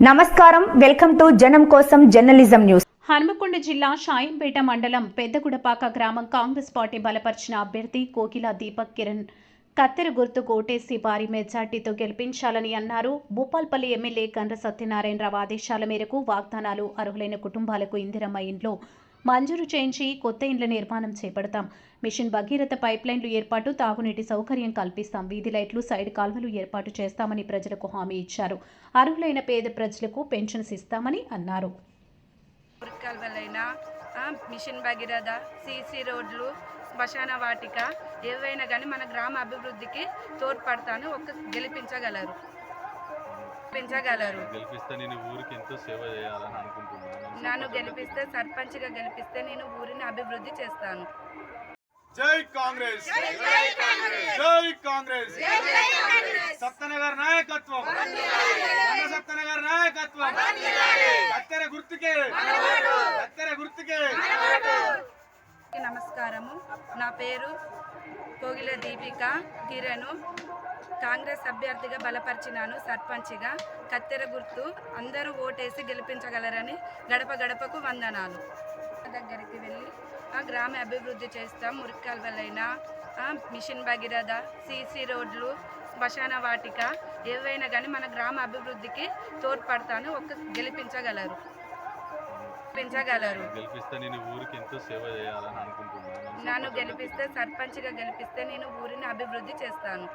నమస్కారం. Welcome to జనం కోసం జర్నలిజం న్యూస్. హనుమకొండ జిల్లా షాయంపేట మండలం పెద్దగుడపాక గ్రామం కాంగ్రెస్ పార్టీ బలపరిచిన అభ్యర్థి కోకిల దీపక్ కిరణ్ కత్తెర గుర్తు కోటేసి భారీ మెజార్టీతో గెలిపించాలని అన్నారు. భూపాల్పల్లి ఎమ్మెల్యే గండ్ర సత్యనారాయణరావు ఆదేశాల మేరకు వాగ్దానాలు అర్హులైన కుటుంబాలకు ఇందిరమ్మ ఇంట్లో మంజూరు చేయించి కొత్త ఇండ్ల నిర్మాణం చేపడతాం. మిషన్ భగీరథ పైప్లైన్లు ఏర్పాటు తాగునీటి సౌకర్యం కల్పిస్తాం. వీధి లైట్లు సైడ్ కాల్వలు ఏర్పాటు చేస్తామని ప్రజలకు హామీ ఇచ్చారు. అర్హులైన పేద ప్రజలకు పెన్షన్స్ ఇస్తామని అన్నారు. మిషన్ భగీరథ సీసీ రోడ్లు శ్మశాన వాటిక ఏవైనా కానీ మన గ్రామ అభివృద్ధికి తోడ్పడతాను ఒక గెలిపించగలరు. పెంచగలరు గెలిపిస్తే నేను ఊరికి ఎంతో సేవ చేయాలని అనుకుంటున్నాను. నన్ను గెలిపిస్తే సర్పంచ్గా గెలిపిస్తే నేను ఊరిని అభివృద్ధి చేస్తాను. జై కాంగ్రెస్. జై కాంగ్రెస్. సత్తనగర్ నాయకత్వం. సత్తనగర్ నాయకత్వం. కత్తెర గుర్తుకే. కత్తెర నమస్కారము నా పేరు కోగిల దీపిక. కిరణ్ కాంగ్రెస్ అభ్యర్థిగా బలపరిచినాను సర్పంచ్గా. కత్తెర గుర్తు అందరూ ఓటేసి గెలిపించగలరని గడప గడపకు వందనాలు. దగ్గరికి వెళ్ళి ఆ గ్రామ అభివృద్ధి చేస్తాం మురికాల్వలైనా మిషన్ భగీరథ సీసీ రోడ్లు శ్మశాన వాటిక ఏవైనా కానీ మన గ్రామ అభివృద్ధికి తోడ్పడతాను ఒక గెలిపించగలరు. పెంచగలరు గెలిపిస్తే నేను ఊరికి ఎంతో సేవ చేయాలని అనుకుంటున్నాను. నన్ను గెలిపిస్తే సర్పంచ్గా గెలిపిస్తే నేను ఊరిని అభివృద్ధి చేస్తాను.